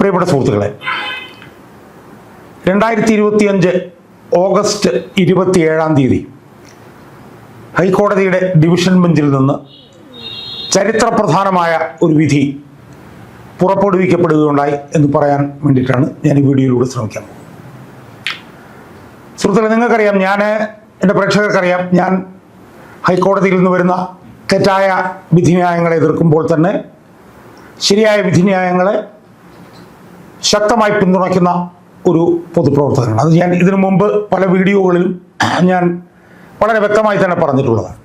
പ്രിയപ്പെട്ട സുഹൃത്തുക്കളെ രണ്ടായിരത്തി ഇരുപത്തിയഞ്ച് ഓഗസ്റ്റ് ഇരുപത്തിയേഴാം തീയതി ഹൈക്കോടതിയുടെ ഡിവിഷൻ ബെഞ്ചിൽ നിന്ന് ചരിത്രപ്രധാനമായ ഒരു വിധി പുറപ്പെടുവിക്കപ്പെടുകയുണ്ടായി എന്ന് പറയാൻ വേണ്ടിയിട്ടാണ് ഞാൻ ഈ വീഡിയോയിലൂടെ പോകുന്നത്. സുഹൃത്തുക്കളെ നിങ്ങൾക്കറിയാം ഞാൻ എന്റെ പ്രേക്ഷകർക്കറിയാം ഞാൻ ഹൈക്കോടതിയിൽ നിന്ന് വരുന്ന തെറ്റായ വിധിന്യായങ്ങളെ എതിർക്കുമ്പോൾ തന്നെ ശരിയായ വിധിന്യായങ്ങളെ ശക്തമായി പിന്തുണയ്ക്കുന്ന ഒരു പൊതുപ്രവർത്തകനാണ്. അത് ഞാൻ ഇതിനു മുമ്പ് പല വീഡിയോകളിലും ഞാൻ വളരെ വ്യക്തമായി തന്നെ പറഞ്ഞിട്ടുള്ളതാണ്.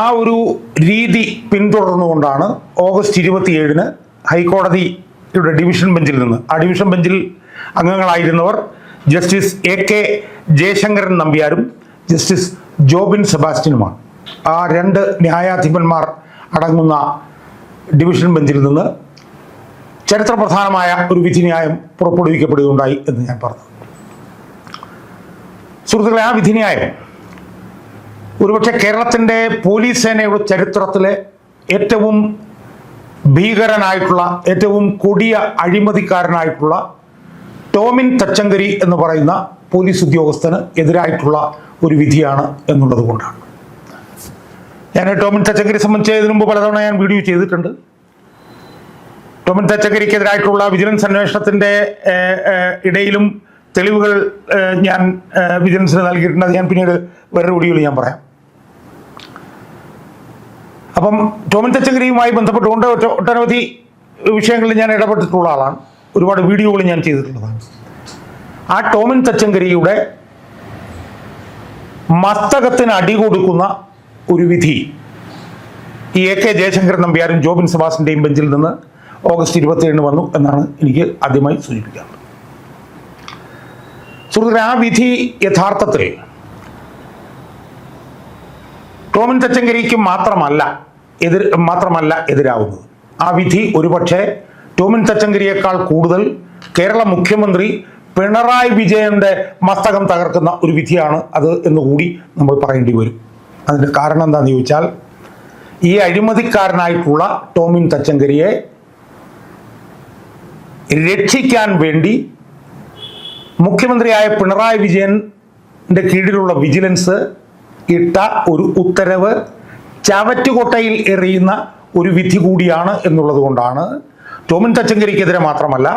ആ ഒരു രീതി പിന്തുടർന്നുകൊണ്ടാണ് ഓഗസ്റ്റ് ഇരുപത്തിയേഴിന് ഹൈക്കോടതിയുടെ ഡിവിഷൻ ബെഞ്ചിൽ നിന്ന് ആ ഡിവിഷൻ ബെഞ്ചിൽ അംഗങ്ങളായിരുന്നവർ ജസ്റ്റിസ് എ കെ ജയശങ്കരൻ നമ്പ്യാരും ജസ്റ്റിസ് ജോബിൻ സെബാസ്റ്റ്യനുമാണ്. ആ രണ്ട് ന്യായാധിപന്മാർ അടങ്ങുന്ന ഡിവിഷൻ ബെഞ്ചിൽ നിന്ന് ചരിത്രപ്രധാനമായ ഒരു വിധിന്യായം പുറപ്പെടുവിക്കപ്പെടുകയുണ്ടായി എന്ന് ഞാൻ പറഞ്ഞു. സുഹൃത്തുക്കളെ ആ വിധിന്യായം ഒരുപക്ഷെ കേരളത്തിന്റെ പോലീസ് സേനയുടെ ചരിത്രത്തിലെ ഏറ്റവും ഭീകരനായിട്ടുള്ള ഏറ്റവും കൊടിയ അഴിമതിക്കാരനായിട്ടുള്ള ടോമിൻ തച്ചങ്കരി എന്ന് പറയുന്ന പോലീസ് ഉദ്യോഗസ്ഥന് എതിരായിട്ടുള്ള ഒരു വിധിയാണ് എന്നുള്ളത് കൊണ്ടാണ്. ഞാൻ ടോമിൻ തച്ചങ്കരി സംബന്ധിച്ച് ഇതിനു മുമ്പ് പലതവണ ഞാൻ വീഡിയോ ചെയ്തിട്ടുണ്ട്. ടോമിൻ തച്ചക്കരിക്കെതിരായിട്ടുള്ള വിജിലൻസ് ഏഹ്, ഇടയിലും തെളിവുകൾ ഞാൻ വിജിലൻസിന് നൽകിയിട്ടുണ്ട്. ഞാൻ പിന്നീട് വേറെ വീഡിയോയിൽ ഞാൻ പറയാം. അപ്പം ടോമൻ തച്ചങ്കരിയുമായി ബന്ധപ്പെട്ടുകൊണ്ട് ഒട്ടനവധി വിഷയങ്ങളിൽ ഞാൻ ഇടപെട്ടിട്ടുള്ള ആളാണ്. ഒരുപാട് വീഡിയോകൾ ഞാൻ ചെയ്തിട്ടുള്ളതാണ്. ആ ടോമിൻ തച്ചങ്കരിയുടെ മസ്തകത്തിന് അടി കൊടുക്കുന്ന ഒരു വിധി ഈ എ കെ ജയശങ്കരൻ നമ്പ്യാരും ജോബിൻ സബാസിന്റെയും ബെഞ്ചിൽ നിന്ന് ഓഗസ്റ്റ് ഇരുപത്തിയേഴിന് വന്നു എന്നാണ് എനിക്ക് ആദ്യമായി സൂചിപ്പിക്കാം. സുഹൃത്തുക്കളെ ആ വിധി യഥാർത്ഥത്തിൽ ടോമിൻ തച്ചങ്കരിക്ക് മാത്രമല്ല എതിർ മാത്രമല്ല എതിരാവുന്നത്. ആ വിധി ഒരുപക്ഷെ ടോമിൻ തച്ചങ്കരിയേക്കാൾ കൂടുതൽ കേരള മുഖ്യമന്ത്രി പിണറായി വിജയന്റെ മസ്തകം തകർക്കുന്ന ഒരു വിധിയാണ് അത് എന്നുകൂടി നമ്മൾ പറയേണ്ടി വരും. അതിന്റെ കാരണം എന്താണെന്ന് ചോദിച്ചാൽ ഈ അഴിമതിക്കാരനായിട്ടുള്ള ടോമിൻ തച്ചങ്കരിയെ രക്ഷിക്കാൻ വേണ്ടി മുഖ്യമന്ത്രിയായ പിണറായി വിജയന്റെ കീഴിലുള്ള വിജിലൻസ് ഇട്ട ഒരു ഉത്തരവ് ചവറ്റുകൊട്ടയിൽ എറിയുന്ന ഒരു വിധി കൂടിയാണ് എന്നുള്ളത് കൊണ്ടാണ് ടോമിൻ തച്ചങ്കരിക്കെതിരെ മാത്രമല്ല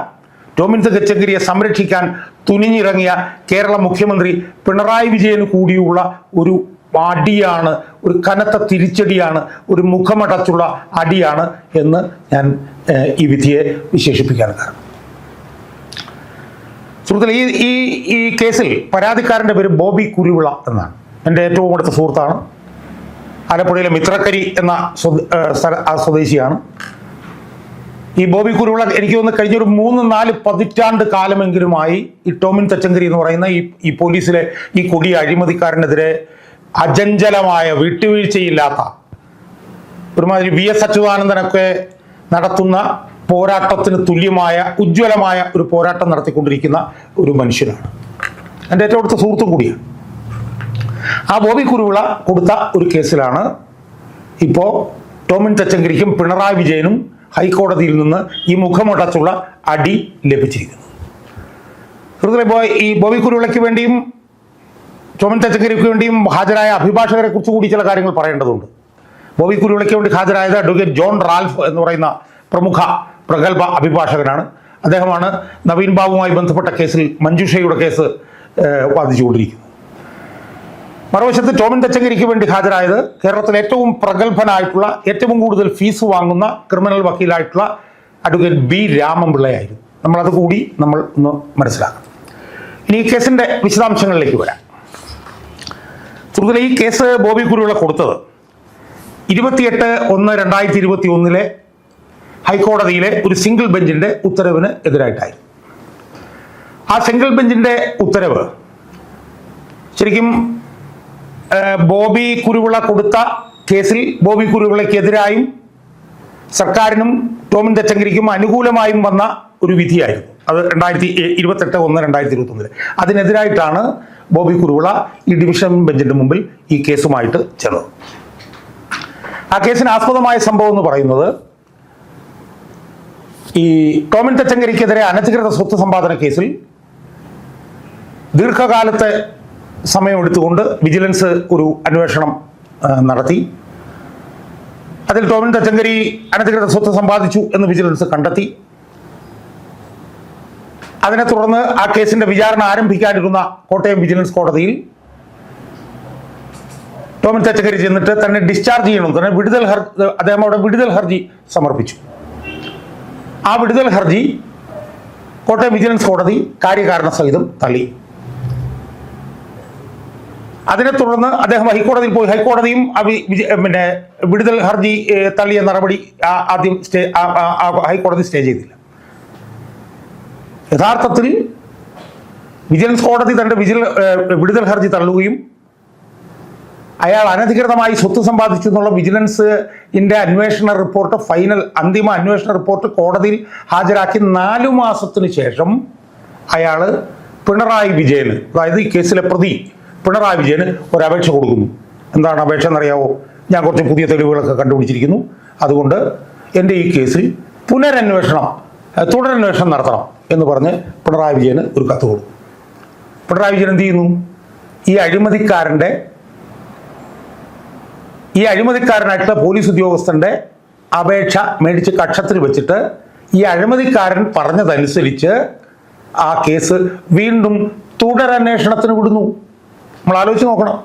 ടോമിൻ തച്ചങ്കരിയെ സംരക്ഷിക്കാൻ തുനിഞ്ഞിറങ്ങിയ കേരള മുഖ്യമന്ത്രി പിണറായി വിജയന് കൂടിയുള്ള ഒരു അടിയാണ് ഒരു കനത്ത തിരിച്ചടിയാണ് ഒരു മുഖമടച്ചുള്ള അടിയാണ് എന്ന് ഞാൻ ഈ വിധിയെ വിശേഷിപ്പിക്കാൻ കാരണം. സുഹൃത്തുക്കളെ ഈ ഈ ഈ കേസിൽ പരാതിക്കാരന്റെ പേര് ബോബി കുരുവിള എന്നാണ്. എന്റെ ഏറ്റവും അടുത്ത സുഹൃത്താണ്. ആലപ്പുഴയിലെ മിത്രക്കരി എന്ന സ്വദേശിയാണ്. ഈ ബോബി കുരുവിള എനിക്ക് തോന്നുന്നു കഴിഞ്ഞൊരു മൂന്ന് നാല് പതിറ്റാണ്ട് കാലമെങ്കിലുമായി ഈ ടോമിൻ തച്ചങ്കരി എന്ന് പറയുന്ന ഈ ഈ പോലീസിലെ ഈ കൊടിയ അഴിമതിക്കാരനെതിരെ അജഞ്ചലമായ വിട്ടുവീഴ്ചയില്ലാത്ത ഒരുമാതിരി വി എസ് അച്യുതാനന്ദനൊക്കെ നടത്തുന്ന പോരാട്ടത്തിന് തുല്യമായ ഉജ്ജ്വലമായ ഒരു പോരാട്ടം നടത്തിക്കൊണ്ടിരിക്കുന്ന ഒരു മനുഷ്യനാണ്. എന്റെ ഏറ്റവും അടുത്ത സുഹൃത്തും കൂടിയാണ്. ആ ബോബി കുരുവിള കൊടുത്ത ഒരു കേസിലാണ് ഇപ്പോൾ ടോമിൻ തച്ചങ്കരിക്കും പിണറായി വിജയനും ഹൈക്കോടതിയിൽ നിന്ന് ഈ മുഖമടച്ചുള്ള അടി ലഭിച്ചിരിക്കുന്നത് സുഹൃത്തുക്കളെ ഈ ബോബി കുരുവിളയ്ക്ക് വേണ്ടിയും ടോമിൻ തച്ചങ്കരിക്ക് വേണ്ടിയും ഹാജരായ അഭിഭാഷകരെ കുറിച്ച് കൂടി ചില കാര്യങ്ങൾ പറയേണ്ടതുണ്ട്. ബോബി കുരുവിളയ്ക്ക് വേണ്ടി ഹാജരായത് അഡ്വക്കേറ്റ് ജോൺ റാൽഫ് എന്ന് പറയുന്ന പ്രമുഖ പ്രഗത്ഭ അഭിഭാഷകനാണ്. അദ്ദേഹമാണ് നവീൻ ബാബുമായി ബന്ധപ്പെട്ട കേസിൽ മഞ്ജുഷയുടെ കേസ് വാദിച്ചുകൊണ്ടിരിക്കുന്നത് മറുവശത്ത് ടോമിൻ തച്ചങ്കരിക്ക് വേണ്ടി ഹാജരായത് കേരളത്തിലെ ഏറ്റവും പ്രഗത്ഭനായിട്ടുള്ള ഏറ്റവും കൂടുതൽ ഫീസ് വാങ്ങുന്ന ക്രിമിനൽ വക്കീലായിട്ടുള്ള അഡ്വക്കേറ്റ് ബി രാമൻപിള്ളയായിരുന്നു. നമ്മളത് കൂടി നമ്മൾ ഒന്ന് മനസ്സിലാക്കണം. ഇനി ഈ കേസിന്റെ വിശദാംശങ്ങളിലേക്ക് വരാം. സുഹൃത്തുക്കളെ ഈ കേസ് ബോബി കുരുവിള കൊടുത്തത് ഇരുപത്തിയെട്ട് ഒന്ന് രണ്ടായിരത്തി ഇരുപത്തി ഒന്നിലെ ഹൈക്കോടതിയിലെ ഒരു സിംഗിൾ ബെഞ്ചിന്റെ ഉത്തരവിന് എതിരായിട്ടായിരുന്നു ആ സിംഗിൾ ബെഞ്ചിന്റെ ഉത്തരവ് ശരിക്കും ബോബി കുരുവിള കൊടുത്ത കേസിൽ ബോബി കുരുവിളയ്ക്കെതിരായും സർക്കാരിനും ടോമിൻ തച്ചങ്കരിക്കും അനുകൂലമായും വന്ന ഒരു വിധിയായിരുന്നു. അത് രണ്ടായിരത്തി ഇരുപത്തെട്ട് ഒന്ന് രണ്ടായിരത്തി ഇരുപത്തി ഒന്നിൽ അതിനെതിരായിട്ടാണ് ബോബി കുരുവിള ഈ ഡിവിഷൻ ബെഞ്ചിന്റെ മുമ്പിൽ ഈ കേസുമായിട്ട് ചെന്നത്. ആ കേസിന് ആസ്പദമായ സംഭവം എന്ന് പറയുന്നത് ഈ ടോമിൻ തച്ചങ്കരിക്കെതിരെ അനധികൃത സ്വത്ത് സമ്പാദന കേസിൽ ദീർഘകാലത്തെ സമയമെടുത്തുകൊണ്ട് വിജിലൻസ് ഒരു അന്വേഷണം നടത്തി. അതിൽ ടോമിൻ തച്ചങ്കരി അനധികൃത സ്വത്ത് സമ്പാദിച്ചു എന്ന് വിജിലൻസ് കണ്ടെത്തി. അതിനെ തുടർന്ന് ആ കേസിന്റെ വിചാരണ ആരംഭിക്കാനിരുന്ന കോട്ടയം വിജിലൻസ് കോടതിയിൽ ടോമിൻ തച്ചങ്കരി ചെന്നിട്ട് തന്നെ ഡിസ്ചാർജ് ചെയ്യണം തന്നെ വിടുതൽ ഹർജി അദ്ദേഹം അവിടെ വിടുതൽ ഹർജി സമർപ്പിച്ചു. ആ വിടുതൽ ഹർജി കോട്ടയം വിജിലൻസ് കോടതി കാര്യകാരണ സഹിതം തള്ളി. അതിനെ തുടർന്ന് അദ്ദേഹം ഹൈക്കോടതിയിൽ പോയി. ഹൈക്കോടതിയും പിന്നെ വിടുതൽ ഹർജി തള്ളിയ നടപടി ആദ്യം സ്റ്റേ ഹൈക്കോടതി സ്റ്റേ ചെയ്തില്ല. യഥാർത്ഥത്തിൽ വിജിലൻസ് കോടതി തന്റെ വിജിൽ വിടുതൽ ഹർജി തള്ളുകയും അയാൾ അനധികൃതമായി സ്വത്ത് സമ്പാദിച്ചു എന്നുള്ള വിജിലൻസ് ഇന്റെ അന്വേഷണ റിപ്പോർട്ട് ഫൈനൽ അന്തിമ അന്വേഷണ റിപ്പോർട്ട് കോടതിയിൽ ഹാജരാക്കി നാലു മാസത്തിന് ശേഷം അയാൾ പിണറായി വിജയന് അതായത് ഈ കേസിലെ പ്രതി പിണറായി വിജയന് ഒരു അപേക്ഷ കൊടുക്കുന്നു. എന്താണ് അപേക്ഷ എന്നറിയാവോ? ഞാൻ കുറച്ച് പുതിയ തെളിവുകളൊക്കെ കണ്ടുപിടിച്ചിരിക്കുന്നു. അതുകൊണ്ട് എന്റെ ഈ കേസിൽ പുനരന്വേഷണം തുടരന്വേഷണം നടത്തണം എന്ന് പറഞ്ഞ് പിണറായി വിജയന് ഒരു കത്ത് കൊടുക്കും. പിണറായി വിജയൻ എന്ത് ചെയ്യുന്നു? ഈ അഴിമതിക്കാരന്റെ ഈ അഴിമതിക്കാരനായിട്ടുള്ള പോലീസ് ഉദ്യോഗസ്ഥന്റെ അപേക്ഷ മേടിച്ച് കക്ഷത്തിൽ വെച്ചിട്ട് ഈ അഴിമതിക്കാരൻ പറഞ്ഞതനുസരിച്ച് ആ കേസ് വീണ്ടും തുടരന്വേഷണത്തിന് വിടുന്നു. നമ്മൾ ആലോചിച്ച് നോക്കണം.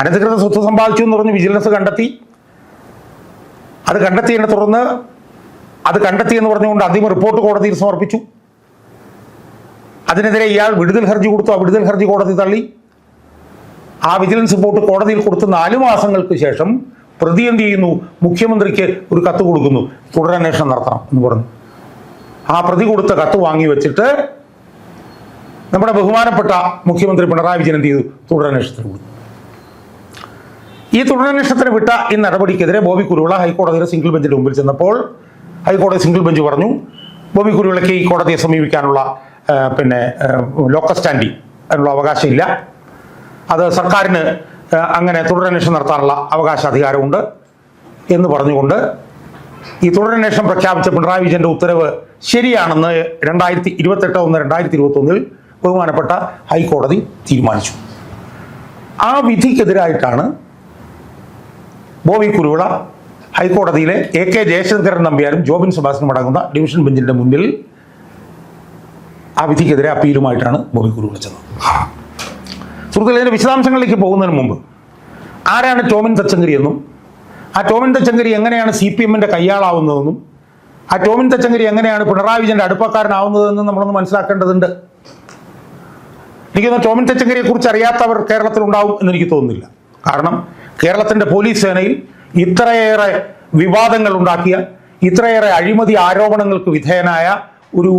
അനധികൃത സ്വത്ത് സമ്പാദിച്ചു എന്ന് പറഞ്ഞ് വിജിലൻസ് കണ്ടെത്തി. അത് കണ്ടെത്തിയതിനെ തുടർന്ന് അത് കണ്ടെത്തി എന്ന് പറഞ്ഞുകൊണ്ട് അന്തിമ റിപ്പോർട്ട് കോടതിയിൽ സമർപ്പിച്ചു. അതിനെതിരെ ഇയാൾ വിടുതൽ ഹർജി കൊടുത്തു. ആ വിടുതൽ ഹർജി കോടതി തള്ളി. ആ വിജിലൻസ് റിപ്പോർട്ട് കോടതിയിൽ കൊടുത്ത് നാല് മാസങ്ങൾക്ക് ശേഷം പ്രതി എന്ത് ചെയ്യുന്നു? മുഖ്യമന്ത്രിക്ക് ഒരു കത്ത് കൊടുക്കുന്നു. തുടരന്വേഷണം നടത്തണം എന്ന് പറഞ്ഞു. ആ പ്രതി കൊടുത്ത കത്ത് വാങ്ങി വെച്ചിട്ട് നമ്മുടെ ബഹുമാനപ്പെട്ട മുഖ്യമന്ത്രി പിണറായി വിജയൻ എന്ത് ചെയ്തു? തുടരന്വേഷണത്തിന് കൊടുത്തു. ഈ തുടരന്വേഷണത്തിന് വിട്ട ഈ നടപടിക്കെതിരെ ബോബി കുരുവിള ഹൈക്കോടതിയുടെ സിംഗിൾ ബെഞ്ചിന്റെ മുമ്പിൽ ചെന്നപ്പോൾ ഹൈക്കോടതി സിംഗിൾ ബെഞ്ച് പറഞ്ഞു ബോബി കുരുവിളയ്ക്ക് ഈ കോടതിയെ സമീപിക്കാനുള്ള പിന്നെ ലോക്കൽ സ്റ്റാൻഡിംഗ് അതിനുള്ള അവകാശമില്ല അത് സർക്കാരിന് അങ്ങനെ തുടരന്വേഷണം നടത്താനുള്ള അവകാശ അധികാരമുണ്ട് എന്ന് പറഞ്ഞുകൊണ്ട് ഈ തുടരന്വേഷണം പ്രഖ്യാപിച്ച പിണറായി വിജയന്റെ ഉത്തരവ് ശരിയാണെന്ന് രണ്ടായിരത്തി ഇരുപത്തെട്ട് ഒന്ന് രണ്ടായിരത്തി ഇരുപത്തി ഒന്നിൽ ബഹുമാനപ്പെട്ട ഹൈക്കോടതി തീരുമാനിച്ചു. ആ വിധിക്കെതിരായിട്ടാണ് ബോബി കുരുവിള ഹൈക്കോടതിയിലെ എ കെ ജയശങ്കരൻ നമ്പ്യാരും ജോബിൻ സെബാസ്റ്റ്യനും അടങ്ങുന്ന ഡിവിഷൻ ബെഞ്ചിന്റെ മുന്നിൽ ആ വിധിക്കെതിരെ അപ്പീലുമായിട്ടാണ് ബോബി കുരുവിള ചെന്നത്. സുഹൃത്തുക്കളെ ഇതിന്റെ വിശദാംശങ്ങളിലേക്ക് പോകുന്നതിന് മുമ്പ് ആരാണ് ടോമിൻ തച്ചങ്കരി എന്നും ആ ടോമിൻ തച്ചങ്കരി എങ്ങനെയാണ് സി പി എമ്മിന്റെ കയ്യാളാവുന്നതെന്നും ആ ടോമിൻ തച്ചങ്കരി എങ്ങനെയാണ് പിണറായി വിജയന്റെ അടുപ്പക്കാരനാവുന്നതെന്നും നമ്മളൊന്ന് മനസ്സിലാക്കേണ്ടതുണ്ട്. എനിക്കൊന്ന് ടോമിൻ തച്ചങ്കരിയെ കുറിച്ച് അറിയാത്തവർ കേരളത്തിൽ ഉണ്ടാവും എന്ന് എനിക്ക് തോന്നുന്നില്ല. കാരണം കേരളത്തിന്റെ പോലീസ് സേനയിൽ ഇത്രയേറെ വിവാദങ്ങൾ ഉണ്ടാക്കിയ ഇത്രയേറെ അഴിമതി ആരോപണങ്ങൾക്ക് വിധേയനായ ഒരു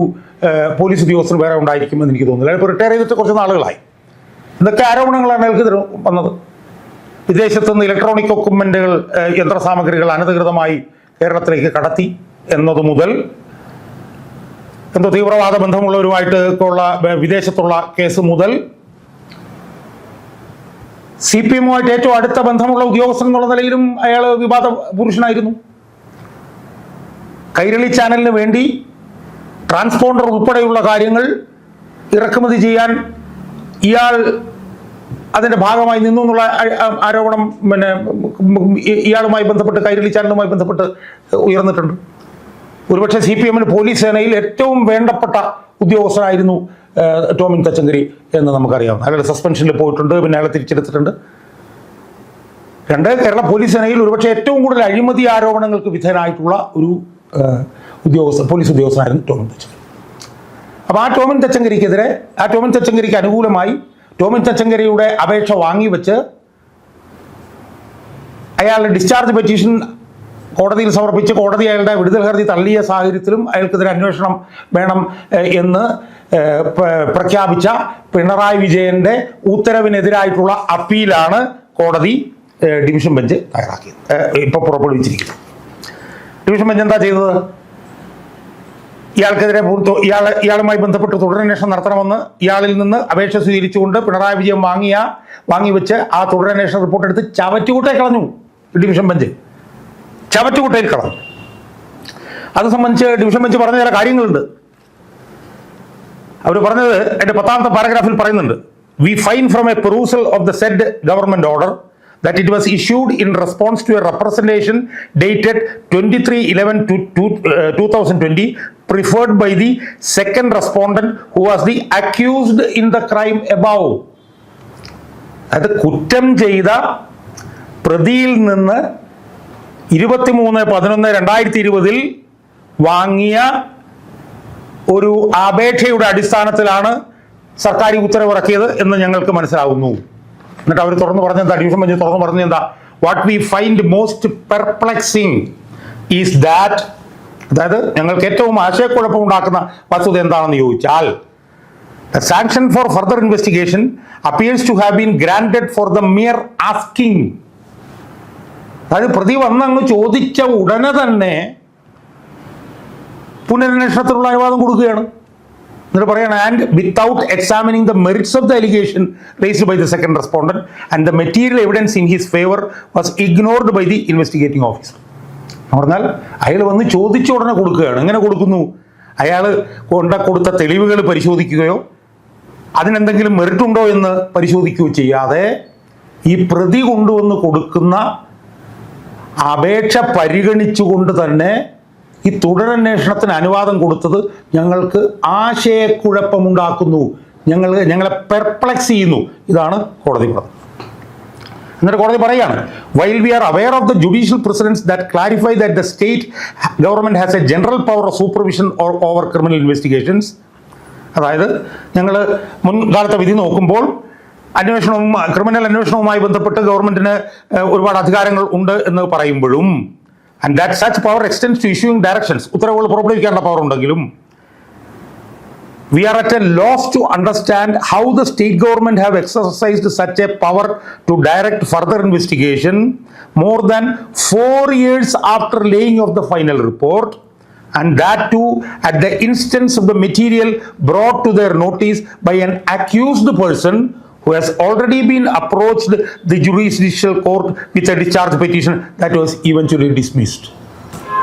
പോലീസ് ഉദ്യോഗസ്ഥൻ വേറെ ഉണ്ടായിരിക്കുമെന്ന് എനിക്ക് തോന്നുന്നില്ല. ഇപ്പോൾ റിട്ടയർ ചെയ്തിട്ട് കുറച്ച് നാളുകളായി. ഇതൊക്കെ ആരോപണങ്ങളാണ് അയാൾക്കെതിരെ വന്നത്. വിദേശത്ത് നിന്ന് ഇലക്ട്രോണിക് എക്യുപ്മെന്റുകൾ ഏഹ്, യന്ത്രസാമഗ്രികൾ അനധികൃതമായി കേരളത്തിലേക്ക് കടത്തി എന്നത് മുതൽ എന്തോ തീവ്രവാദ ബന്ധമുള്ളവരുമായിട്ട് ഉള്ള വിദേശത്തുള്ള കേസ് മുതൽ സി പി എമ്മുമായിട്ട് ഏറ്റവും അടുത്ത ബന്ധമുള്ള ഉദ്യോഗസ്ഥൻ എന്നുള്ള നിലയിലും അയാൾ വിവാദ പുരുഷനായിരുന്നു. കൈരളി ചാനലിന് വേണ്ടി ട്രാൻസ്പോണ്ടർ ഉൾപ്പെടെയുള്ള കാര്യങ്ങൾ ഇറക്കുമതി ചെയ്യാൻ ഇയാൾ അതിന്റെ ഭാഗമായി നിന്നു എന്നുള്ള ആരോപണം പിന്നെ ഇയാളുമായി ബന്ധപ്പെട്ട് കൈരളി ചാനലുമായി ബന്ധപ്പെട്ട് ഉയർന്നിട്ടുണ്ട്. ഒരുപക്ഷെ സി പി എമ്മിന് പോലീസ് സേനയിൽ ഏറ്റവും വേണ്ടപ്പെട്ട ഉദ്യോഗസ്ഥനായിരുന്നു ടോമിൻ തച്ചങ്കരി എന്ന് നമുക്കറിയാം. അയാൾ സസ്പെൻഷനിൽ പോയിട്ടുണ്ട് പിന്നെ അയാളെ തിരിച്ചെടുത്തിട്ടുണ്ട്. രണ്ട് കേരള പോലീസ് സേനയിൽ ഒരുപക്ഷെ ഏറ്റവും കൂടുതൽ അഴിമതി ആരോപണങ്ങൾക്ക് വിധേയനായിട്ടുള്ള ഒരു ഉദ്യോഗസ്ഥ പോലീസ് ഉദ്യോഗസ്ഥനായിരുന്നു ടോമിൻ തച്ചങ്കരി അപ്പോൾ ആ ടോമിൻ തച്ചങ്കരിക്കെതിരെ ആ ടോമിൻ തച്ചങ്കരിക്ക് അനുകൂലമായി ടോമിൻ തച്ചങ്കരിയുടെ അപേക്ഷ വാങ്ങിവെച്ച് അയാളുടെ ഡിസ്ചാർജ് പെറ്റീഷൻ കോടതിയിൽ സമർപ്പിച്ച് കോടതി അയാളുടെ വിടുതൽ ഹർജി തള്ളിയ സാഹചര്യത്തിലും അയാൾക്കെതിരെ അന്വേഷണം വേണം എന്ന് പ്രഖ്യാപിച്ച പിണറായി വിജയന്റെ ഉത്തരവിനെതിരായിട്ടുള്ള അപ്പീലാണ് കോടതി ഡിവിഷൻ ബെഞ്ച് തയ്യാറാക്കിയത്. ഇപ്പോൾ പുറപ്പെടുവിച്ചിരിക്കുന്നത് ഡിവിഷൻ ബെഞ്ച് എന്താ ചെയ്തത്? ഇയാൾക്കെതിരെ പൂർത്തു ഇയാൾ ഇയാളുമായി ബന്ധപ്പെട്ട് തുടരന്വേഷണം നടത്തണമെന്ന് ഇയാളിൽ നിന്ന് അപേക്ഷ സ്വീകരിച്ചുകൊണ്ട് പിണറായി വിജയൻ വാങ്ങിയ വാങ്ങിവെച്ച് ആ തുടരന്വേഷണ റിപ്പോർട്ട് എടുത്ത് ചവറ്റുകൂട്ടേ കളഞ്ഞു. Division bench. ചവറ്റുകൂട്ടേ കളഞ്ഞു. അത് സംബന്ധിച്ച് ഡിവിഷൻ ബെഞ്ച് പറഞ്ഞ ചില കാര്യങ്ങളുണ്ട്. അവർ പറഞ്ഞത് എന്റെ പത്താമത്തെ പാരഗ്രാഫിൽ പറയുന്നുണ്ട്. We find from a perusal of the said government order that it was issued in response to a representation dated 23 11 to, 2020 preferred by the second respondent who was the accused in the crime above. അതായത് കുറ്റം ചെയ്ത പ്രതിയിൽ നിന്ന് ഇരുപത്തിമൂന്ന് പതിനൊന്ന് രണ്ടായിരത്തി ഇരുപതിൽ വാങ്ങിയ ഒരു അപേക്ഷയുടെ അടിസ്ഥാനത്തിലാണ് സർക്കാർ ഉത്തരവിറക്കിയത് എന്ന് ഞങ്ങൾക്ക് മനസ്സിലാവുന്നു. എന്നിട്ട് അവർ തുറന്നു പറഞ്ഞെന്താ ഡിവിഷൻ ബെഞ്ച് തുറന്നു പറഞ്ഞെന്താ what we find most perplexing is that അതായത് ഞങ്ങൾക്ക് ഏറ്റവും ആശയക്കുഴപ്പം ഉണ്ടാക്കുന്ന വസ്തുത എന്താണെന്ന് ചോദിച്ചാൽ sanction for further investigation appears to have been granted for the mere asking അതായത് പ്രതി വന്നങ്ങ് ചോദിച്ച ഉടനെ തന്നെ പുനരന്വേഷണത്തിനുള്ള അനുവാദം കൊടുക്കുകയാണ്. എന്നിട്ട് പറയാണ് and without examining the merits of the allegation raised by the second respondent and the material evidence in his favour was ignored by the investigating officer പറഞ്ഞാൽ അയാൾ വന്ന് ചോദിച്ച ഉടനെ കൊടുക്കുകയാണ്. എങ്ങനെ കൊടുക്കുന്നു? അയാൾ കൊണ്ട കൊടുത്ത തെളിവുകൾ പരിശോധിക്കുകയോ അതിനെന്തെങ്കിലും മെറിറ്റ് ഉണ്ടോ എന്ന് പരിശോധിക്കുകയോ ചെയ്യാതെ ഈ പ്രതി കൊണ്ടുവന്ന് കൊടുക്കുന്ന അപേക്ഷ പരിഗണിച്ചുകൊണ്ട് തന്നെ ഈ തുടരന്വേഷണത്തിന് അനുവാദം കൊടുത്തത് ഞങ്ങൾക്ക് ആശയക്കുഴപ്പമുണ്ടാക്കുന്നു. ഞങ്ങൾ ഞങ്ങളെ പെർപ്ലക്സ് ചെയ്യുന്നു. ഇതാണ് കോടതി പറഞ്ഞത് എന്നിട്ട് കോടതി പറയുകയാണ് while we are aware of the judicial precedents that clarify that the state government has a general power of supervision over criminal investigations അതായത് ഞങ്ങൾ മുൻകാലത്തെ വിധി നോക്കുമ്പോൾ അന്വേഷണവും ക്രിമിനൽ അന്വേഷണവുമായി ബന്ധപ്പെട്ട് ഗവൺമെന്റിന് ഒരുപാട് അധികാരങ്ങൾ ഉണ്ട് എന്ന് പറയുമ്പോഴും and that such power extends to issuing directions ഉത്തരവുകൾ പുറപ്പെടുവിക്കേണ്ട പവർ ഉണ്ടെങ്കിലും we are at a loss to understand how the state government have exercised such a power to direct further investigation more than four years after laying of the final report and that too at the instance of the material brought to their notice by an accused person who has already been approached the judicial court with a discharge petition that was eventually dismissed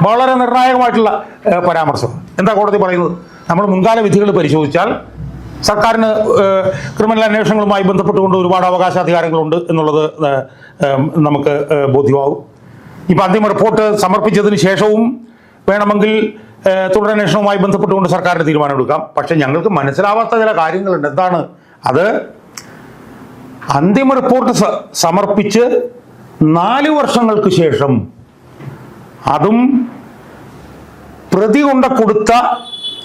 വളരെ നിർണായകമായിട്ടുള്ള പരാമർശം എന്താ കോടതി പറയുന്നത് നമ്മൾ മുൻകാല വിധികൾ പരിശോധിച്ചാൽ സർക്കാരിന് ക്രിമിനൽ അന്വേഷണങ്ങളുമായി ബന്ധപ്പെട്ടുകൊണ്ട് ഒരുപാട് അവകാശാധികാരങ്ങളുണ്ട് എന്നുള്ളത് നമുക്ക് ബോധ്യമാകും. ഇപ്പം അന്തിമ റിപ്പോർട്ട് സമർപ്പിച്ചതിന് ശേഷവും വേണമെങ്കിൽ തുടരന്വേഷണവുമായി ബന്ധപ്പെട്ടുകൊണ്ട് സർക്കാരിന് തീരുമാനമെടുക്കാം. പക്ഷേ ഞങ്ങൾക്ക് മനസ്സിലാവാത്ത ചില കാര്യങ്ങളുണ്ട്. എന്താണ്? അത് അന്തിമ റിപ്പോർട്ട് സമർപ്പിച്ച് നാല് വർഷങ്ങൾക്ക് ശേഷം അതും പ്രതി കൊണ്ട കൊടുത്ത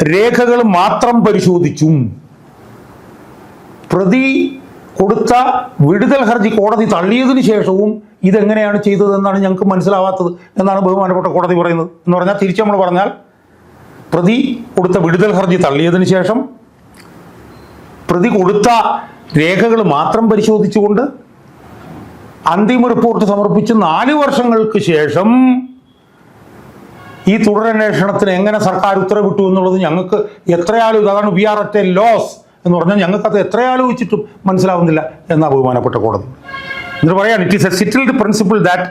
രേഖകൾ മാത്രം പരിശോധിച്ചും പ്രതി കൊടുത്ത വിടുതൽ ഹർജി കോടതി തള്ളിയതിന് ശേഷവും ഇതെങ്ങനെയാണ് ചെയ്തതെന്നാണ് ഞങ്ങൾക്ക് മനസ്സിലാവാത്തത് എന്നാണ് ബഹുമാനപ്പെട്ട കോടതി പറയുന്നത്. എന്ന് പറഞ്ഞാൽ തിരിച്ചു നമ്മൾ പറഞ്ഞാൽ പ്രതി കൊടുത്ത വിടുതൽ ഹർജി തള്ളിയതിന് ശേഷം പ്രതി കൊടുത്ത രേഖകൾ മാത്രം പരിശോധിച്ചുകൊണ്ട് അന്തിമ റിപ്പോർട്ട് സമർപ്പിച്ച് നാല് വർഷങ്ങൾക്ക് ശേഷം ഈ തുടരന്വേഷണത്തിന് എങ്ങനെ സർക്കാർ ഉത്തരവിട്ടു എന്നുള്ളത് ഞങ്ങൾക്ക് എത്രയാലും അതാണ് we are at a loss എന്ന് പറഞ്ഞാൽ ഞങ്ങൾക്കത് എത്രയാലോചിച്ചിട്ടും മനസ്സിലാവുന്നില്ല എന്ന ബഹുമാനപ്പെട്ട കോടതി. എന്നിട്ട് പറയാണ് it is a settled principle that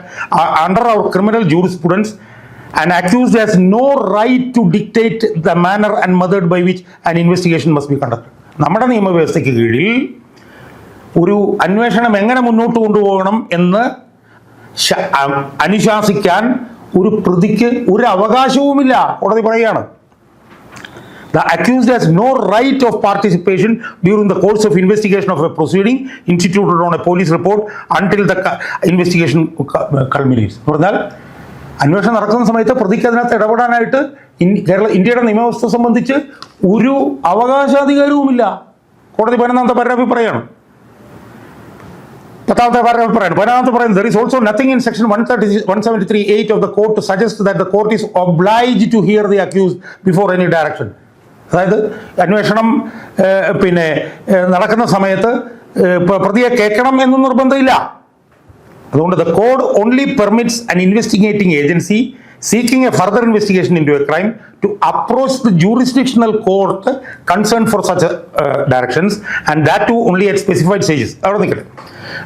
under our criminal jurisprudence and accused has no right to dictate the manner and method by which an investigation must be conduct നമ്മുടെ നിയമവ്യവസ്ഥയ്ക്ക് കീഴിൽ ഒരു അന്വേഷണം എങ്ങനെ മുന്നോട്ട് കൊണ്ടുപോകണം എന്ന് അനുശാസിക്കാൻ ഒരു പ്രതിക്ക് ഒരു അവകാശവുമില്ല. കോടതി പറയുകയാണ്. The accused has no right of participation during the course of investigation of a proceeding instituted on a police report until the investigation culminates പറഞ്ഞാൽ അന്വേഷണം നടക്കുന്ന സമയത്ത് പ്രതിക്ക് അതിനകത്ത് ഇടപെടാനായിട്ട് കേരള ഇന്ത്യയുടെ നിയമവ്യവസ്ഥ സംബന്ധിച്ച് ഒരു അവകാശാധികാരവുമില്ല. കോടതി പതിനൊന്നാമത്തെ പരാഭിപ്രായമാണ് പത്താമത്തെ പാരഗ്രാഫ് പറയുന്നത് പതിനാമത്തെ പറയുന്നത് there is also nothing in section one thirty one seventy three eight of the court suggest that the court is obliged to hear the accused before any direction അതായത് അന്വേഷണം പിന്നെ നടക്കുന്ന സമയത്ത് പ്രതിയെ കേൾക്കണം എന്ന് നിർബന്ധമില്ല. അതുകൊണ്ട് the code only permits an investigating agency seeking a further investigation in to a crime to approach the jurisdictional court concerned for such directions and that too only at specified stages അവിടെ നിൽക്കട്ടെ.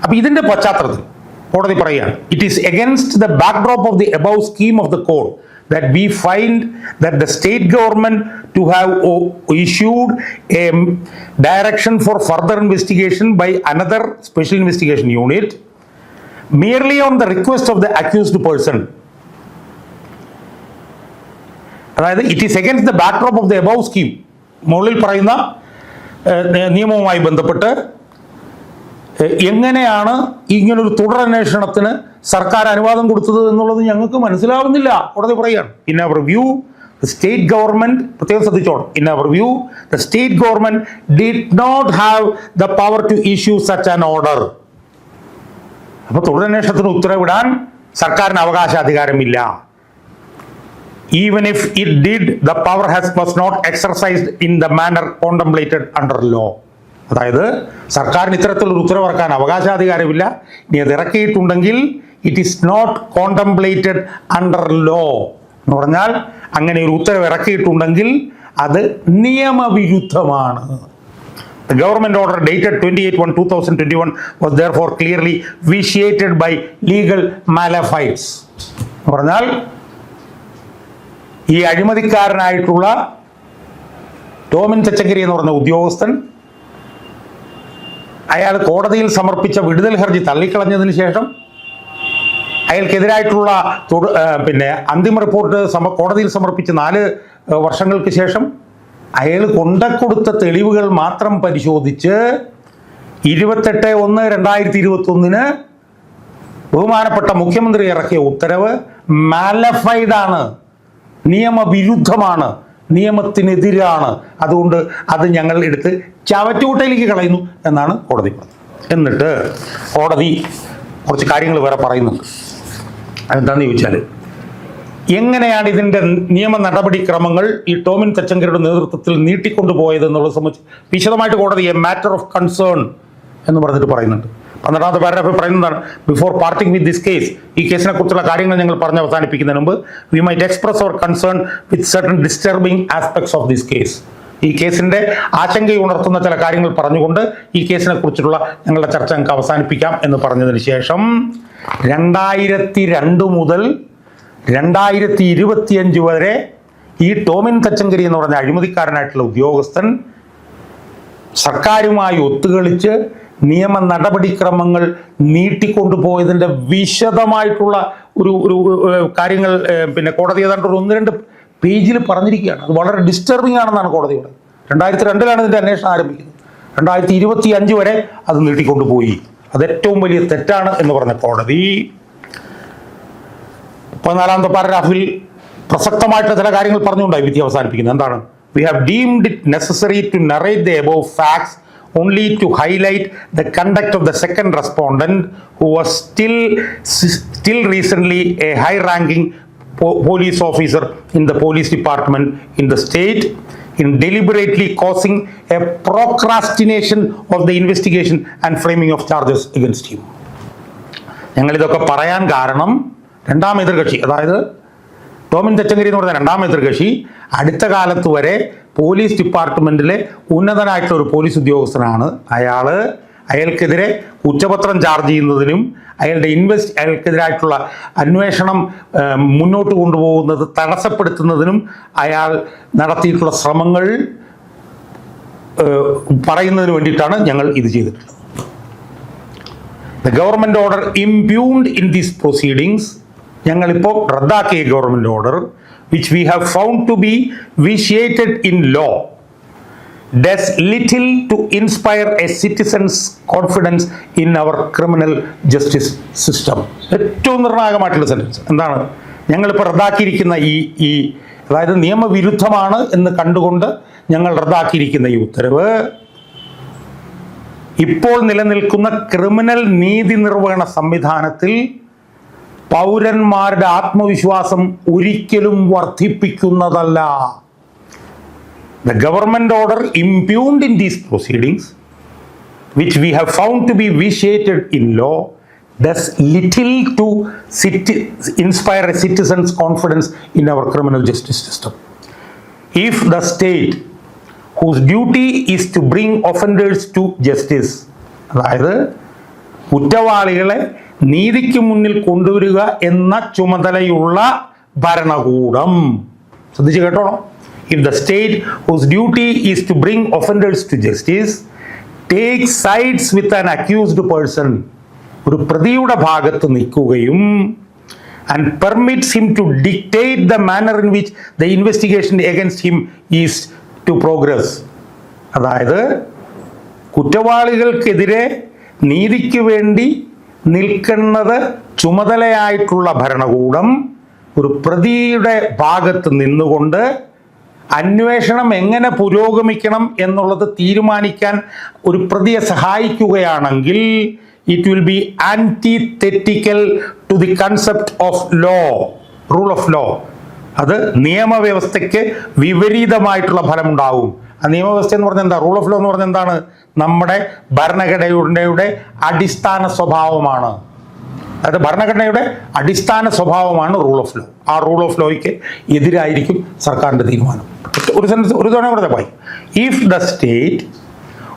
അപ്പൊ ഇതിന്റെ പശ്ചാത്തലത്തിൽ കോടതി പറയുകയാണ് it is against the backdrop of the above scheme of the code that we find that the state government to have issued a direction for further investigation by another special investigation unit merely on the request of the accused person അതായത് it is against the backdrop of the above scheme മുകളിൽ പറയുന്ന നിയമവുമായി ബന്ധപ്പെട്ട് എങ്ങനെയാണ് ഇങ്ങനൊരു തുടരന്വേഷണത്തിന് സർക്കാർ അനുവാദം കൊടുത്തത് എന്നുള്ളത് ഞങ്ങൾക്ക് മനസ്സിലാവുന്നില്ല. കോടതി പറയുകയാണ്. In our view state government പ്രത്യേകം ശ്രദ്ധിച്ചോണം. In our view the state government did not have the power to issue such an order അപ്പൊ തുടരന്വേഷണത്തിന് ഉത്തരവിടാൻ സർക്കാരിന് അവകാശാധികാരമില്ല. Even if it did the power has was not exercised in the manner contemplated under law. അതായത് സർക്കാരിന് ഇത്തരത്തിലൊരു ഉത്തരവിറക്കാൻ അവകാശാധികാരമില്ല ഇനി അത് ഇറക്കിയിട്ടുണ്ടെങ്കിൽ it is not contemplated under law എന്ന് പറഞ്ഞാൽ അങ്ങനെ ഒരു ഉത്തരവ് ഇറക്കിയിട്ടുണ്ടെങ്കിൽ അത് നിയമവിരുദ്ധമാണ് The government order dated 28 1 2021 was therefore clearly vitiated by legal malefites. എന്ന് പറഞ്ഞാൽ ഈ അഴിമതിക്കാരനായിട്ടുള്ള ടോമിൻ ചച്ചങ്കരി എന്ന് പറഞ്ഞ ഉദ്യോഗസ്ഥൻ അയാൾ കോടതിയിൽ സമർപ്പിച്ച വിടുതൽ ഹർജി തള്ളിക്കളഞ്ഞതിന് ശേഷം അയാൾക്കെതിരായിട്ടുള്ള പിന്നെ അന്തിമ റിപ്പോർട്ട് സമ കോടതിയിൽ സമർപ്പിച്ച നാല് വർഷങ്ങൾക്ക് ശേഷം അയാൾ കൊണ്ടക്കൊടുത്ത തെളിവുകൾ മാത്രം പരിശോധിച്ച് ഇരുപത്തെട്ട് ഒന്ന് രണ്ടായിരത്തി ഇരുപത്തി ഒന്നിന് ബഹുമാനപ്പെട്ട മുഖ്യമന്ത്രി ഇറക്കിയ ഉത്തരവ് മാലഫൈഡാണ് നിയമവിരുദ്ധമാണ്. നിയമത്തിനെതിരാണ്. അതുകൊണ്ട് അത് ഞങ്ങൾ എടുത്ത് ചവറ്റുകൂട്ടയിലേക്ക് കളയുന്നു എന്നാണ് കോടതി എന്നിട്ട് കോടതി കുറച്ച് കാര്യങ്ങൾ വേറെ പറയുന്നുണ്ട്. അതെന്താണെന്ന് ചോദിച്ചാൽ എങ്ങനെയാണ് ഇതിന്റെ നിയമ നടപടിക്രമങ്ങൾ ഈ ടോമിൻ തച്ചങ്കരുടെ നേതൃത്വത്തിൽ നീട്ടിക്കൊണ്ടുപോയത് എന്നുള്ളത് സംബന്ധിച്ച് വിശദമായിട്ട് കോടതി എ മാറ്റർ ഓഫ് കൺസേൺ എന്ന് പറഞ്ഞിട്ട് പറയുന്നുണ്ട്. പന്ത്രണ്ടാമത്തെ പാരഗ്രാഫിൽ പറയുന്നതാണ് before parting with this case ഈ കേസിനെ കുറിച്ചുള്ള കാര്യങ്ങൾ ഞങ്ങൾ പറഞ്ഞ് അവസാനിപ്പിക്കുന്നതിന് മുമ്പ് we might express our concern with certain disturbing aspects of this case ഈ കേസിന്റെ ആശങ്കയുണർത്തുന്ന ചില കാര്യങ്ങൾ പറഞ്ഞുകൊണ്ട് ഈ കേസിനെ കുറിച്ചുള്ള ഞങ്ങളുടെ ചർച്ച ഞങ്ങൾക്ക് അവസാനിപ്പിക്കാം എന്ന് പറഞ്ഞതിന് ശേഷം രണ്ടായിരത്തി രണ്ട് മുതൽ രണ്ടായിരത്തി ഇരുപത്തിയഞ്ച് വരെ ഈ ടോമിൻ തച്ചങ്കരി എന്ന് പറഞ്ഞ അഴിമതിക്കാരനായിട്ടുള്ള ഉദ്യോഗസ്ഥൻ സർക്കാരുമായി ഒത്തുകളിച്ച് നിയമ നടപടിക്രമങ്ങൾ നീട്ടിക്കൊണ്ടുപോയതിന്റെ വിശദമായിട്ടുള്ള ഒരു ഒരു കാര്യങ്ങൾ പിന്നെ കോടതി ഏതാണ്ട് ഒരു ഒന്ന് രണ്ട് പേജിൽ പറഞ്ഞിരിക്കുകയാണ്. അത് വളരെ ഡിസ്റ്റർബിംഗ് ആണെന്നാണ് കോടതി പറയുന്നത്. രണ്ടായിരത്തി രണ്ടിലാണ് ഇതിന്റെ അന്വേഷണം ആരംഭിക്കുന്നത്. രണ്ടായിരത്തി ഇരുപത്തി അഞ്ച് വരെ അത് നീട്ടിക്കൊണ്ടുപോയി. അത് ഏറ്റവും വലിയ തെറ്റാണ് എന്ന് പറഞ്ഞ കോടതി പതിനാലാമത്തെ പാരഗ്രാഫിൽ പ്രസക്തമായിട്ട് ചില കാര്യങ്ങൾ പറഞ്ഞുകൊണ്ടായി വിധി അവസാനിപ്പിക്കുന്നത്. എന്താണ്? We have deemed it necessary to narrate the above facts only to highlight the conduct of the second respondent who was still still recent a high ranking police officer in the police department in the state in deliberately causing a procrastination of the investigation and framing of charges against him. ഞങ്ങളിതൊക്കെ പറയാൻ കാരണം രണ്ടാം എതിർകക്ഷി അതായത് ടോമിൻ തച്ചങ്കരി എന്ന് പറഞ്ഞ രണ്ടാം എതിർകക്ഷി അടുത്ത കാലത്ത് വരെ പോലീസ് ഡിപ്പാർട്ട്മെന്റിലെ ഉന്നതനായിട്ടുള്ള ഒരു പോലീസ് ഉദ്യോഗസ്ഥനാണ്. അയാൾ അയാൾക്കെതിരെ കുറ്റപത്രം ചാർജ് ചെയ്യുന്നതിനും അയാളുടെ ഇൻവെസ്റ്റ് അയാൾക്കെതിരായിട്ടുള്ള അന്വേഷണം മുന്നോട്ട് കൊണ്ടുപോകുന്നത് തടസ്സപ്പെടുത്തുന്നതിനും അയാൾ നടത്തിയിട്ടുള്ള ശ്രമങ്ങൾ പറയുന്നതിന് വേണ്ടിയിട്ടാണ് ഞങ്ങൾ ഇത് ചെയ്തിട്ടുള്ളത്. The government order impugned in these proceedings ഞങ്ങളിപ്പോൾ റദ്ദാക്കിയ government order which we have found to be vitiated in law does little to inspire a citizens confidence in our criminal justice system ഏറ്റവും നിർണായകമായിട്ടുള്ള സെന്റൻസ് എന്താണ്? ഞങ്ങളിപ്പോൾ റദ്ദാക്കിയിരിക്കുന്ന ഈ ഈ അതായത് നിയമവിരുദ്ധമാണ് എന്ന് കണ്ടുകൊണ്ട് ഞങ്ങൾ റദ്ദാക്കിയിരിക്കുന്ന ഈ ഉത്തരവ് ഇപ്പോൾ നിലനിൽക്കുന്ന ക്രിമിനൽ നീതി നിർവഹണ സംവിധാനത്തിൽ പൗരന്മാരുടെ ആത്മവിശ്വാസം ഒരിക്കലും വർദ്ധിപ്പിക്കുന്നതല്ല the government order impugned in these proceedings which we have found to be vitiated in law does little to citi- inspire a citizen's confidence in our criminal justice system. If the state whose duty is to bring offenders to justice, അതായത് കുറ്റവാളികളെ നീതിക്ക് മുന്നിൽ കൊണ്ടുവരിക എന്ന ചുമതലയുള്ള ഭരണകൂടം. ശ്രദ്ധിച്ച് കേട്ടോ if the state whose duty is to bring offenders to justice take sides with an accused person ഒരു പ്രതിയുടെ ഭാഗത്ത് നിൽക്കുകയും and permits him to dictate the manner in which the investigation against him is to progress അതായത് കുറ്റവാളികൾക്കെതിരെ നീതിക്ക് വേണ്ടി നിൽക്കുന്നത് ചുമതലയായിട്ടുള്ള ഭരണകൂടം ഒരു പ്രതിയുടെ ഭാഗത്ത് നിന്നുകൊണ്ട് അന്വേഷണം എങ്ങനെ പുരോഗമിക്കണം എന്നുള്ളത് തീരുമാനിക്കാൻ ഒരു പ്രതിയെ സഹായിക്കുകയാണെങ്കിൽ it will be antithetical to the concept of law rule of law അത് നിയമവ്യവസ്ഥയ്ക്ക് വിപരീതമായിട്ടുള്ള ഫലമുണ്ടാവും. നിയമവ്യവസ്ഥ എന്ന് പറഞ്ഞാൽ എന്താ? റൂൾ ഓഫ് ലോ എന്ന് പറഞ്ഞാൽ എന്താണ്? നമ്മുടെ ഭരണഘടനയുടെ അടിസ്ഥാന സ്വഭാവമാണ്. അതായത് ഭരണഘടനയുടെ അടിസ്ഥാന സ്വഭാവമാണ് റൂൾ ഓഫ് ലോ ആ റൂൾ ഓഫ് ലോയ്ക്ക് എതിരായിരിക്കും സർക്കാരിന്റെ തീരുമാനം. ഒരു സെൻസ് ഒരു തവണ കൂടെ പോയി if the state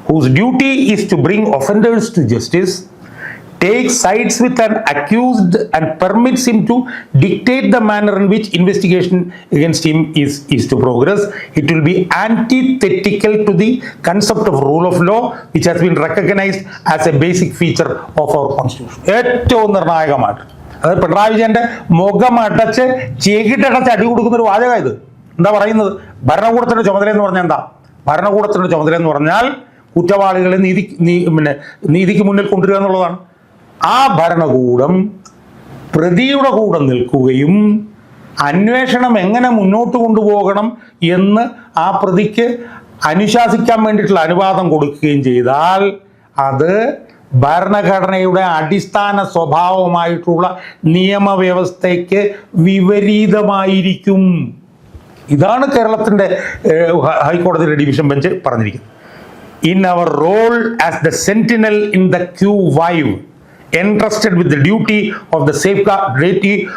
whose duty is to bring offenders to justice takes sides with an accused and permits him to dictate the manner in which investigation against him is, is to progress. It will be antithetical to the concept of rule of law, which has been recognized as a basic feature of our constitution. ഏറ്റവും നിർണായകമായിട്ട് അത് പിണറായി വിജയന്റെ മുഖം അടച്ച് ചെകിട്ടടച്ച് അടി കൊടുക്കുന്ന ഒരു വാചകം ഇത് എന്താ പറയുന്നത് ഭരണകൂടത്തിന്റെ ചുമതല എന്ന് പറഞ്ഞാൽ എന്താ ഭരണകൂടത്തിന്റെ ചുമതല എന്ന് പറഞ്ഞാൽ കുറ്റവാളികളെ നീതി പിന്നെ നീതിക്ക് മുന്നിൽ കൊണ്ടുവരിക എന്നുള്ളതാണ് ആ ഭരണകൂടം പ്രതിയുടെ കൂടെ നിൽക്കുകയും അന്വേഷണം എങ്ങനെ മുന്നോട്ട് കൊണ്ടുപോകണം എന്ന് ആ പ്രതിക്ക് അനുശാസിക്കാൻ വേണ്ടിയിട്ടുള്ള അനുവാദം കൊടുക്കുകയും ചെയ്താൽ അത് ഭരണഘടനയുടെ അടിസ്ഥാന സ്വഭാവമായിട്ടുള്ള നിയമവ്യവസ്ഥയ്ക്ക് വിപരീതമായിരിക്കും. ഇതാണ് കേരളത്തിന്റെ ഹൈക്കോടതിയുടെ ഡിവിഷൻ ബെഞ്ച് പറഞ്ഞിരിക്കുന്നത്. In our role as the sentinel in the qui Q5, entrusted with the duty of the safeguard duty,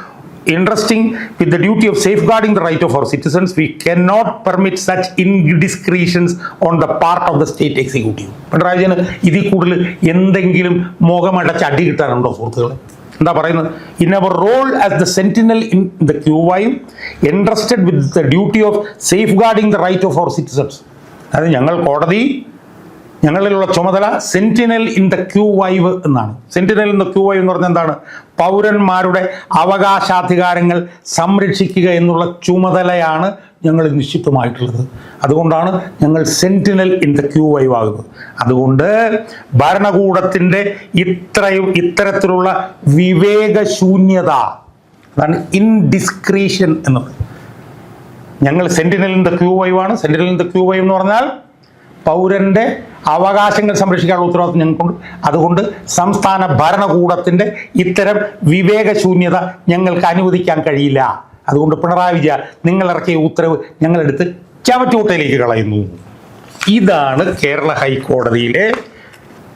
interesting with the duty of safeguarding the right of our citizens, we cannot permit such indiscretions on the part of the state executive. Pinarayi വിജയന് ഇതിൽ കൂടുതൽ എന്തെങ്കിലും മോഹമടച്ച് അടി കിട്ടാനുണ്ടോ സുഹൃത്തുക്കളെ എന്താ പറയുന്നത് in our role as the sentinel in the qui vive entrusted with the duty of safeguarding the right of our citizens അതായത് ഞങ്ങൾ കോടതി ഞങ്ങളിലുള്ള ചുമതല sentinel in the qui vive എന്നാണ്. Sentinel in the qui vive എന്ന് പറഞ്ഞാൽ എന്താണ്? പൗരന്മാരുടെ അവകാശാധികാരങ്ങൾ സംരക്ഷിക്കുക എന്നുള്ള ചുമതലയാണ് ഞങ്ങൾ നിശ്ചിതമായിട്ടുള്ളത്. അതുകൊണ്ടാണ് ഞങ്ങൾ sentinel in the qui vive ആകുന്നത്. അതുകൊണ്ട് ഭരണകൂടത്തിന്റെ ഇത്രയും ഇത്തരത്തിലുള്ള വിവേകശൂന്യത അതാണ് ഇൻഡിസ്ക്രീഷൻ എന്നത്. ഞങ്ങൾ sentinel in the qui vive ആണ്. Sentinel in the qui vive എന്ന് പറഞ്ഞാൽ പൗരന്റെ അവകാശങ്ങൾ സംരക്ഷിക്കാനുള്ള ഉത്തരവാദിത്വം ഞങ്ങൾക്കുണ്ട്. അതുകൊണ്ട് സംസ്ഥാന ഭരണകൂടത്തിന്റെ ഇത്തരം വിവേകശൂന്യത ഞങ്ങൾക്ക് അനുവദിക്കാൻ കഴിയില്ല. അതുകൊണ്ട് പിണറായി വിജയ നിങ്ങൾ ഇറക്കിയ ഉത്തരവ് ഞങ്ങളെടുത്ത് ചവറ്റുകൂട്ടയിലേക്ക് കളയുന്നു. ഇതാണ് കേരള ഹൈക്കോടതിയിലെ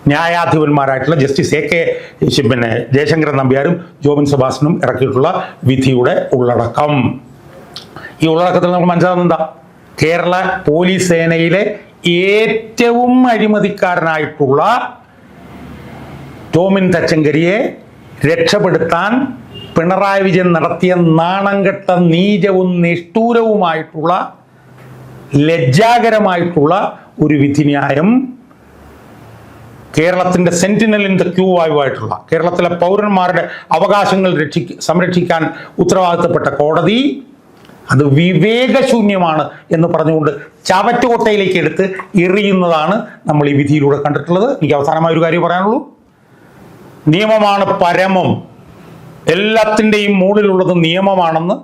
ന്യായാധിപന്മാരായിട്ടുള്ള ജസ്റ്റിസ് എ കെ പിന്നെ ജയശങ്കരൻ നമ്പ്യാരും ജോബിൻ സെബാസ്റ്റനും ഇറക്കിയിട്ടുള്ള വിധിയുടെ ഉള്ളടക്കം. ഈ ഉള്ളടക്കത്തിൽ നമ്മൾ മനസ്സിലാവുന്നത് എന്താ? കേരള പോലീസ് സേനയിലെ ഏറ്റവും അഴിമതിക്കാരനായിട്ടുള്ള ടോമിൻ തച്ചങ്കരിയെ രക്ഷപ്പെടുത്താൻ പിണറായി വിജയൻ നടത്തിയ നാണംകെട്ട നീചവും നിഷ്ഠൂരവുമായിട്ടുള്ള ലജ്ജാകരമായിട്ടുള്ള ഒരു വിധിന്യായം കേരളത്തിന്റെ സെന്റിനൽ ഇൻ ദ ക്യൂ ആയിട്ടുള്ള കേരളത്തിലെ പൗരന്മാരുടെ അവകാശങ്ങൾ രക്ഷിക്ക സംരക്ഷിക്കാൻ ഉത്തരവാദിത്തപ്പെട്ട കോടതി അത് വിവേകശൂന്യമാണ് എന്ന് പറഞ്ഞുകൊണ്ട് ചവറ്റുകൊട്ടയിലേക്ക് എടുത്ത് എറിയുന്നതാണ് നമ്മൾ ഈ വിധിയിലൂടെ കണ്ടിട്ടുള്ളത്. എനിക്ക് അവസാനമായ ഒരു കാര്യം പറയാനുള്ളൂ. നിയമമാണ് പരമം. എല്ലാത്തിന്റെയും മുകളിലുള്ളത് നിയമമാണെന്ന്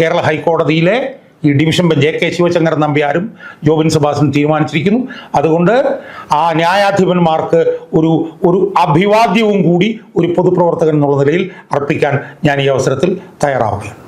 കേരള ഹൈക്കോടതിയിലെ ഈ division bench A K Sivasankaran നമ്പ്യാരും Jobin സുഭാസും തീരുമാനിച്ചിരിക്കുന്നു. അതുകൊണ്ട് ആ ന്യായാധിപന്മാർക്ക് ഒരു ഒരു അഭിവാദ്യവും കൂടി ഒരു പൊതുപ്രവർത്തകൻ എന്നുള്ള നിലയിൽ അർപ്പിക്കാൻ ഞാൻ ഈ അവസരത്തിൽ തയ്യാറാവുകയാണ്.